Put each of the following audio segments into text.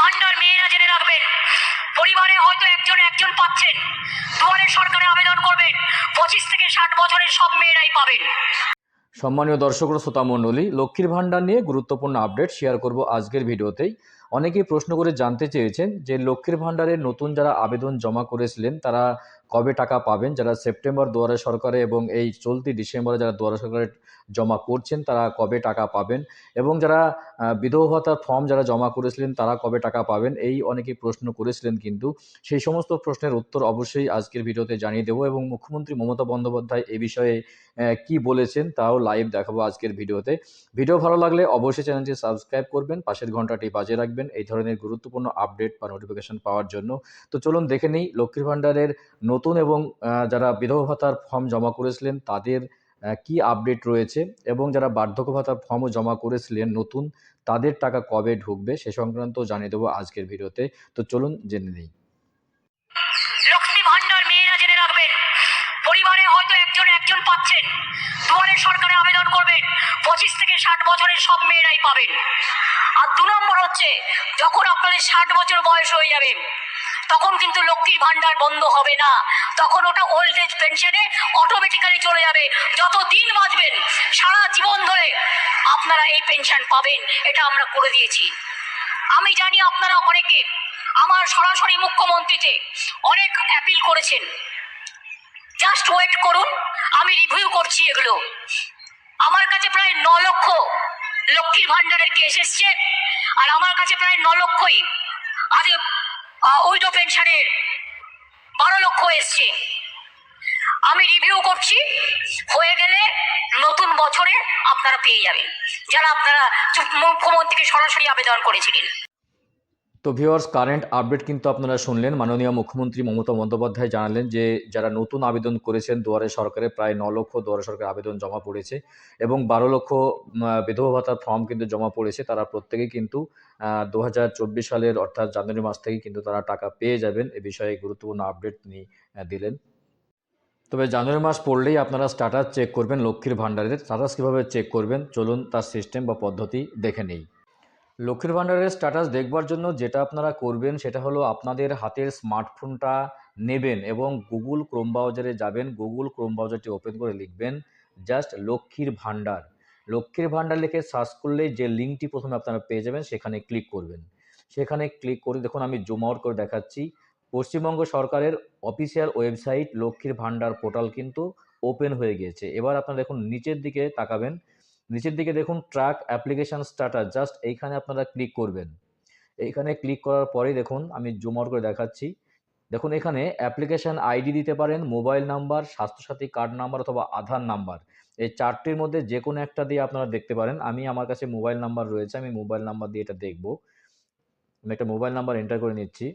ভান্ডার মেয়েরা জেনে রাখবেন, পরিবারে হয়তো একজন একজন পাচ্ছেন, দুয়ারে সরকারে আবেদন করবেন, পঁচিশ থেকে ষাট বছরের সব মেয়েরাই পাবেন। সম্মানীয় দর্শক শ্রোতা মণ্ডলী, লক্ষ্মীর ভাণ্ডার নিয়ে গুরুত্বপূর্ণ আপডেট শেয়ার করব আজকের ভিডিওতেই। অনেকেই প্রশ্ন করে জানতে চেয়েছেন যে লক্ষ্মীর ভাণ্ডারের নতুন যারা আবেদন জমা করেছিলেন, তারা কবে টাকা পাবেন? যারা সেপ্টেম্বর দুয়ারে সরকারে এবং এই চলতি ডিসেম্বরে যারা দুয়ারে সরকারে জমা করছেন তারা কবে টাকা পাবেন? এবং যারা আহ, বিধবা ভাতার ফর্ম যারা জমা করেছিলেন তারা কবে টাকা পাবেন? এই অনেকেই প্রশ্ন করেছিলেন কিন্তু। সেই সমস্ত প্রশ্নের উত্তর অবশ্যই আজকের ভিডিওতে জানিয়ে দেবো এবং মুখ্যমন্ত্রী মমতা বন্দ্যোপাধ্যায় এ বিষয়ে কি বলেছেন তাও লাইভ দেখাবো আজকের ভিডিওতে। ভিডিও ভালো লাগলে অবশ্যই চ্যানেলটি সাবস্ক্রাইব করবেন পাশের ঘন্টাটি বাজে রাখবেন এই ধরনের গুরুত্বপূর্ণ আপডেট বা নোটিফিকেশন পাওয়ার জন্য। তো চলুন দেখে নিই লক্ষ্মীর ভাণ্ডারের নতুন এবং যারা বিধবা ভাতার ফর্ম জমা করেছিলেন, তাদের কি আপডেট রয়েছে? এবং যারা বার্ধক্য ভাতার ফর্মও জমা করেছিলেন নতুন, তাদের টাকা কবে ঢুকবে? সে সংক্রান্ত জানিয়ে দেবো আজকের ভিডিওতে। তো চলুন জেনে নিই। পরিবারে হয়তো একজন একজন পাচ্ছেন। আবেদন করবেন, পঁচিশ থেকে ষাট বছরের সব মেয়েরাই পাবেন। আর দু নম্বর হচ্ছে, যখন আপনাদের ষাট বছর বয়স হয়ে যাবে তখন কিন্তু লক্ষ্মীর ভান্ডার বন্ধ হবে না। তখন ওটা ওল্ড এজ পেনশনে অটোমেটিক্যালি চলে যাবে। যত দিন বাঁচবেন, সারা জীবন ধরে আপনারা এই পেনশন পাবেন। এটা আমরা করে দিয়েছি। আমি জানি আপনারা অনেকে আমার সরাসরি মুখ্যমন্ত্রীতে অনেক অ্যাপিল করেছেন। জাস্ট ওয়েট করুন, আমি রিভিউ করছি এগুলো। আমার কাছে প্রায় ন লক্ষ লক্ষ্মীর ভান্ডারের কেস এসছে, আর আমার কাছে প্রায় ন লক্ষই আজ উইডো পেনশনের বারো লক্ষ এসছে। আমি রিভিউ করছি, হয়ে গেলে নতুন বছরে আপনারা পেয়ে যাবেন। যারা আপনারা মুখ্যমন্ত্রীকে সরাসরি আবেদন করেছিলেন। তো ভিওয়ার্স কারেন্ট আপডেট কিন্তু আপনারা শুনলেন। মাননীয় মুখ্যমন্ত্রী মমতা বন্দ্যোপাধ্যায় জানালেন যে, যারা নতুন আবেদন করেছেন, দুয়ারে সরকারে প্রায় ন লক্ষ দুয়ারে সরকার আবেদন জমা পড়েছে এবং বারো লক্ষ বিধবা ভাতার ফর্ম কিন্তু জমা পড়েছে। তারা প্রত্যেকেই কিন্তু দু হাজার চব্বিশ সালের অর্থাৎ জানুয়ারি মাস থেকে কিন্তু তারা টাকা পেয়ে যাবেন। এ বিষয়ে গুরুত্বপূর্ণ আপডেট তিনি দিলেন। তবে জানুয়ারি মাস পড়লেই আপনারা স্ট্যাটাস চেক করবেন লক্ষ্মীর ভাণ্ডারের। স্ট্যাটাস কীভাবে চেক করবেন? চলুন তার সিস্টেম বা পদ্ধতি দেখে নেই। লক্ষ্মীর ভাণ্ডারের স্ট্যাটাস দেখবার জন্য যেটা আপনারা করবেন সেটা হলো আপনাদের হাতের স্মার্টফোনটা নেবেন এবং গুগল ক্রোম ব্রাউজারে যাবেন। গুগল ক্রোম ব্রাউজারটি ওপেন করে লিখবেন জাস্ট লক্ষ্মীর ভাণ্ডার। লক্ষ্মীর ভাণ্ডার লিখে সার্চ করলেই যে লিঙ্কটি প্রথমে আপনারা পেয়ে যাবেন সেখানে ক্লিক করবেন। সেখানে ক্লিক করে দেখুন, আমি জুম আউট করে দেখাচ্ছি। পশ্চিমবঙ্গ সরকারের অফিসিয়াল ওয়েবসাইট লক্ষ্মীর ভাণ্ডার পোর্টাল কিন্তু ওপেন হয়ে গিয়েছে। এবার আপনারা দেখুন, নিচের দিকে তাকাবেন। নিচের দিকে দেখুন ট্র্যাক অ্যাপ্লিকেশন স্টার্টার জাস্ট এইখানে আপনারা ক্লিক করবেন। এইখানে ক্লিক করার পরেই দেখুন, আমি জুম আউট করে দেখাচ্ছি। দেখুন, এখানে অ্যাপ্লিকেশন আইডি দিতে পারেন mobile number Swasthyasathi card number অথবা আধার নাম্বার এই চারটির মধ্যে যে কোনো একটা দিয়ে আপনারা দেখতে পারেন। আমি আমার কাছে মোবাইল নাম্বার রয়েছে, আমি মোবাইল নাম্বার দিয়ে এটা দেখব। আমি একটা মোবাইল নাম্বার এন্টার করে নিচ্ছি।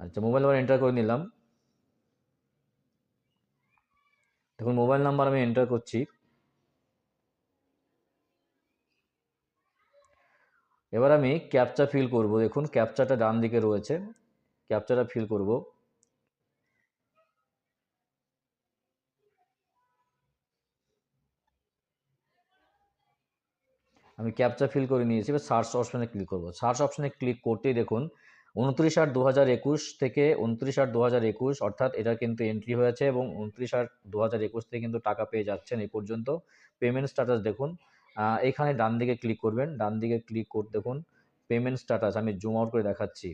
আচ্ছা মোবাইল নাম্বার এন্টার করে নিলাম। দেখুন মোবাইল নাম্বার আমি এন্টার করছি। এবার আমি ক্যাপচা ফিল করব। দেখুন ক্যাপচাটা ডান দিকে রয়েছে। ক্যাপচাটা ফিল করব। আমি ক্যাপচা ফিল করে নিয়েছি। এবার সার্চ অপশনে ক্লিক করব। সার্চ অপশনে ক্লিক করতেই দেখুন উনত্রিশ আট দু একুশ থেকে উনত্রিশ আট দু একুশ, অর্থাৎ এটা কিন্তু এন্ট্রি হয়েছে এবং উনত্রিশ আট দু হাজার একুশ থেকে কিন্তু টাকা পেয়ে যাচ্ছেন এই পর্যন্ত। পেমেন্ট স্ট্যাটাস দেখুন এখানে ডান দিকে ক্লিক করবেন, ডান দিকে ক্লিক করতে দেখুন পেমেন্ট স্ট্যাটাস আমি জুম আউট করে দেখাচ্ছি।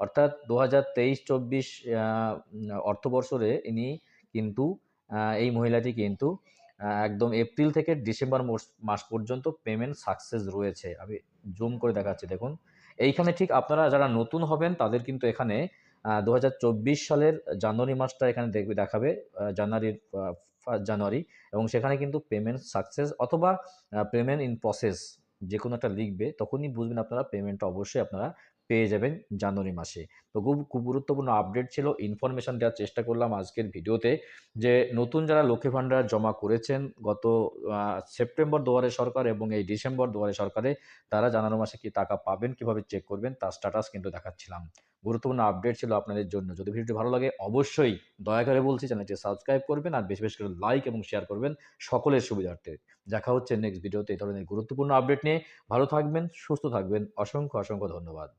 অর্থাৎ দু হাজার তেইশ চব্বিশ অর্থবর্ষরে ইনি কিন্তু এই মহিলাটি কিন্তু একদম এপ্রিল থেকে ডিসেম্বর মাস পর্যন্ত পেমেন্ট সাকসেস রয়েছে। আমি জুম করে দেখাচ্ছি, দেখুন। এইখানে ঠিক আপনারা যারা নতুন হবেন, তাদের কিন্তু এখানে দু হাজার চব্বিশ সালের জানুয়ারি মাসটা এখানে দেখবে, দেখাবে জানুয়ারির ফার্স্ট জানুয়ারি। এবং সেখানে কিন্তু পেমেন্ট সাকসেস অথবা পেমেন্ট ইন প্রসেস যে কোনো একটা লিখবে, তখনই বুঝবেন আপনারা পেমেন্টটা অবশ্যই আপনারা পেয়ে যাবেন জানুয়ারি মাসে। তো খুব খুব গুরুত্বপূর্ণ আপডেট ছিল। ইনফরমেশন দেওয়ার চেষ্টা করলাম আজকের ভিডিওতে যে নতুন যারা লক্ষ্মী ভাণ্ডার জমা করেছেন, গত সেপ্টেম্বর দুয়ারে সরকার এবং এই ডিসেম্বর দুয়ারে সরকারে তারা জানুয়ারি মাসে কি টাকা পাবেন, কীভাবে চেক করবেন, তার স্ট্যাটাস কিন্তু দেখাচ্ছিলাম। গুরুত্বপূর্ণ আপডেট ছিল আপনাদের জন্য। যদি ভিডিওটি ভালো লাগে অবশ্যই দয়া করে বলছি চ্যানেলটি সাবস্ক্রাইব করবেন আর বেশি বেশি করে লাইক এবং শেয়ার করবেন সকলের সুবিধার্থে। দেখা হচ্ছে নেক্সট ভিডিওতে এই ধরনের গুরুত্বপূর্ণ আপডেট নিয়ে ভালো থাকবেন, সুস্থ থাকবেন। অসংখ্য অসংখ্য ধন্যবাদ।